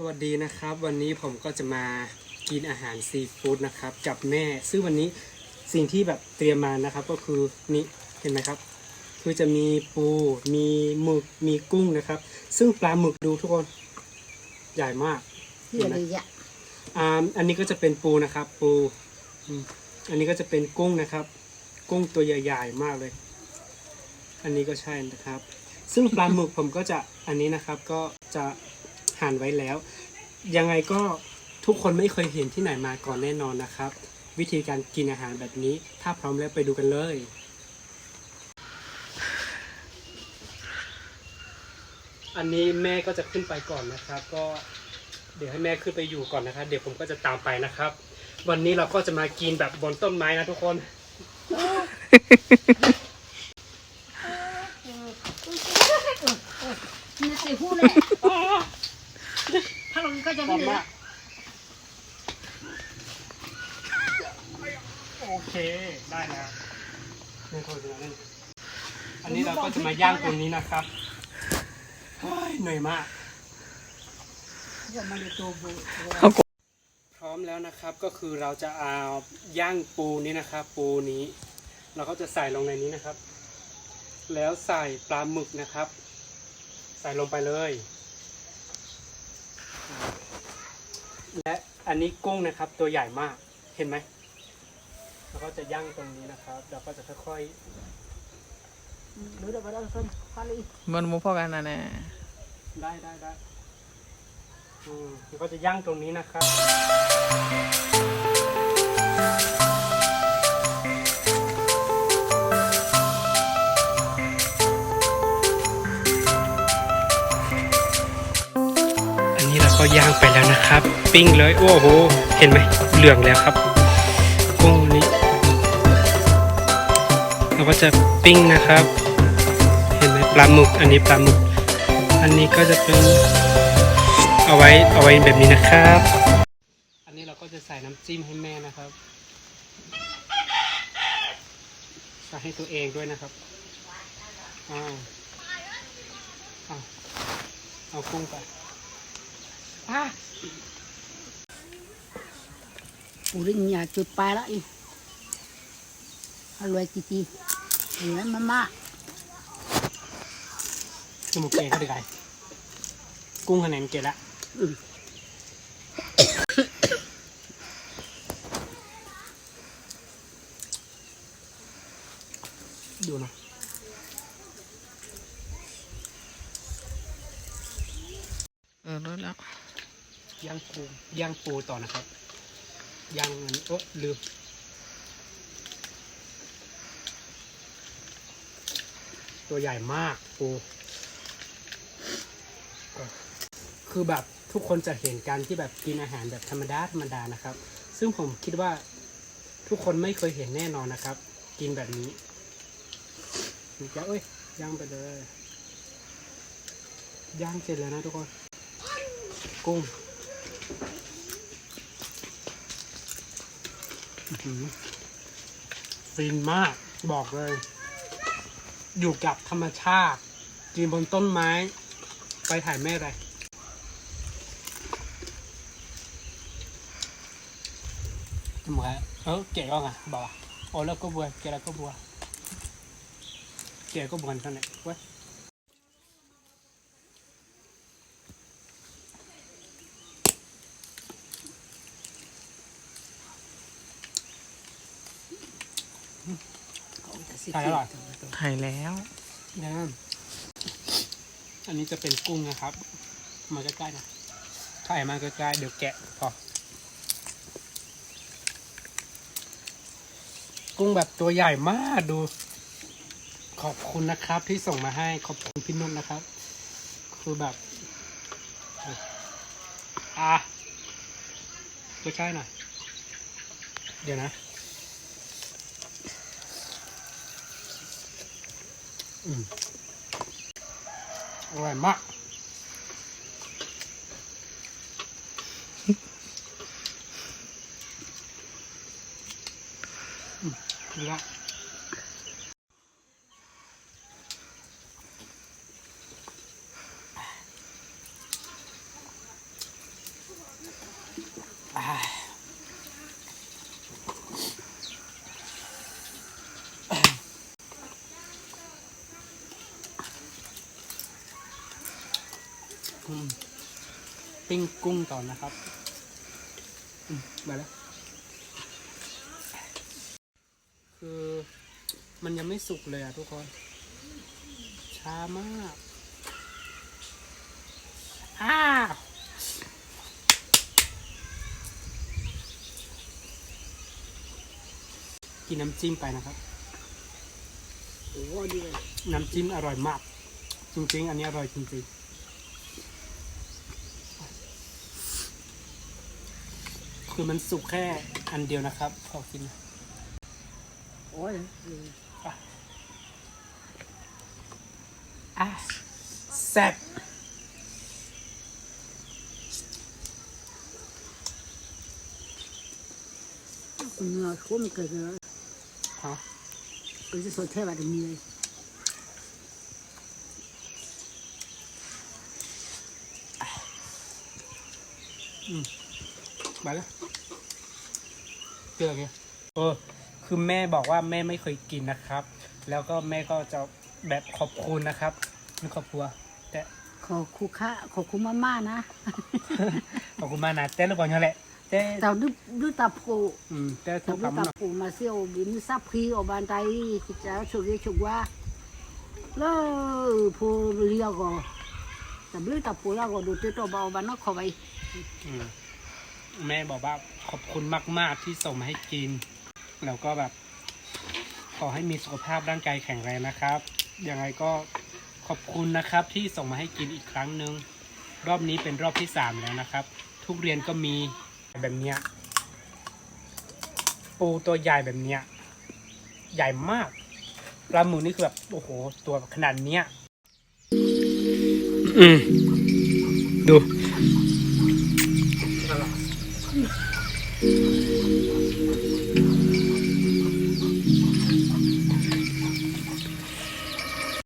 สวัสดีนะครับ วันนี้ผมก็จะมากินอาหารซีฟู้ดนะครับ กับแม่ ซึ่งวันนี้สิ่งที่แบบเตรียมมานะครับ ก็คือนี่เห็นไหมครับ คือจะมีปูมีหมึกมีกุ้งนะครับ ซึ่งปลาหมึกดูทุกคนใหญ่มากเพื่อเลยอะอ่าอันนี้ก็จะเป็นปูนะครับ ปูอืมอันนี้ก็จะเป็นกุ้งนะครับ กุ้งตัวใหญ่ๆมากเลย อันนี้ก็ใช่นะครับ ซึ่งปลาหมึกผมก็จะอันนี้นะครับก็จะ หั่นไว้แล้ว ยังไงก็ทุกคนไม่เคยเห็นที่ไหนมาก่อนแน่นอนนะครับ วิธีการกินอาหารแบบนี้ ถ้าพร้อมแล้วไปดูกันเลย อันนี้แม่ก็จะขึ้นไปก่อนนะครับ ก็เดี๋ยวให้แม่ขึ้นไปอยู่ก่อนนะครับ เดี๋ยวผมก็จะตามไปนะครับ วันนี้เราก็จะมากินแบบบนต้นไม้นะทุกคนนี่ใส่หู้เลย ก็จะไม่เหลือ โอเค ได้แล้วนี่โทษนะนี่อันนี้เราก็จะมาย่างตรงนี้นะครับเฮ้ยเหนื่อยมากจะมาเลยตัวบูพร้อมแล้วนะครับก็คือเราจะเอาย่างปูนี้นะครับ ปูนี้ เราก็จะใส่ลงในนี้นะครับ แล้วใส่ปลาหมึกนะครับ ใส่ลงไปเลย และอันนี้กุ้งนะครับตัวใหญ่มากเห็นไหมเราก็จะย่างตรงนี้นะครับเราก็จะค่อยดูเดี๋ยวเราส้นพอเลยมันมุพอกันนะแน่ๆได้ได้ได้อืมเราก็จะย่างตรงนี้นะครับ นะครับ ปิ้งเลยโอ้โห เห็นไหมเหลืองแล้วครับกุ้งนี้ เราก็จะปิ้งนะครับ เห็นไหมปลาหมึก อันนี้ปลาหมึก อันนี้ก็จะเป็นเอาไว้เอาไว้แบบนี้นะครับ อันนี้เราก็จะใส่น้ำจิ้มให้แม่นะครับใส่ให้ตัวเองด้วยนะครับอ้าวเอากุ้งไป อะปูริญญาจุดปลายแล้วอีอร่อยจริงๆเหมือนมาม่า จมูกเกยเขาดีไงกุ้งคะแนนเกยละดูนะ เออรู้แล้ว ย่างปูย่างปูต่อนะครับย่างอันโอ๊ะลืมตัวใหญ่มากปูคือแบบทุกคนจะเห็นการที่แบบกินอาหารแบบธรรมดาธรรมดานะครับ ซึ่งผมคิดว่าทุกคนไม่เคยเห็นแน่นอนนะครับ กินแบบนี้จะเอ้ยย่างไปเลยย่างเสร็จแล้วนะทุกคน กุ้ง ฟินมากบอกเลย อยู่กับธรรมชาติกินบนต้นไม้ ไปถ่ายแม่อะไรทำไงเออเก๋ก็ไงบอกว่าโอ้แล้วก็บัวเก๋แล้วก็บัวเก๋ก็บัวกันเนี่ยเว้ย ใช่แล้วเหรอ ถ่ายแล้วนะอันนี้จะเป็นกุ้งนะครับ มาใกล้ๆนะถ่ายมาใกล้ๆเดี๋ยวแกะพอ กุ้งแบบตัวใหญ่มากดู ขอบคุณนะครับที่ส่งมาให้ ขอบคุณพี่นุ่นนะครับ คือแบบ อะใกล้ๆหน่อย เดี๋ยวนะ อืมอร่อยมาก อืมดีละ อืม ปิ้งกุ้งต่อนะครับอืมมาแล้ว คือมันยังไม่สุกเลยอะทุกคน ช้ามากอ้าวกินน้ำจิ้มไปนะครับโอ้ดีเลยน้ำจิ้มอร่อยมาก จริง ๆ อันนี้อร่อยจริง ๆ คือมันสุกแค่อันเดียวนะครับขอกินโอ้ยอะแซ่บเนื้อคุ้มเกิดเลยฮะก็จะสดแท้แบบนี้เลยมาแล้วเจอไงเออ คือแม่บอกว่าแม่ไม่เคยกินนะครับ แล้วก็แม่ก็จะแบบขอบคุณนะครับนี่ครอบครัว แต่ขอคุค่าขอคุณม่าๆนะขอบคุณมากนะแต่ละก่อนนั่นแหละแต่แต่ดื้อดื้อตาโพอืมแต่แต่ทุกดื้อคำตาเนาะโพมาเซี่ยวบินซับพีออกบานไตกิจแล้วชุกเรียกชุกว่าแล้วโพเรียก็แต่ดื้อตาโพแล้วก็ดูเตตัวเบาบานนอกเข้าไป อืม แม่บอกว่าขอบคุณมาก ๆ ที่ส่งมาให้กิน แล้วก็แบบขอให้มีสุขภาพร่างกายแข็งแรงนะครับยังไงก็ขอบคุณนะครับที่ส่งมาให้กินอีกครั้งหนึ่งรอบนี้เป็นรอบที่สามแล้วนะครับ ทุกเรียนก็มีแบบเนี้ยปูตัวใหญ่แบบเนี้ยใหญ่มากปลาหมึกนี่คือแบบโอ้โหตัวขนาดเนี้ยอืมดู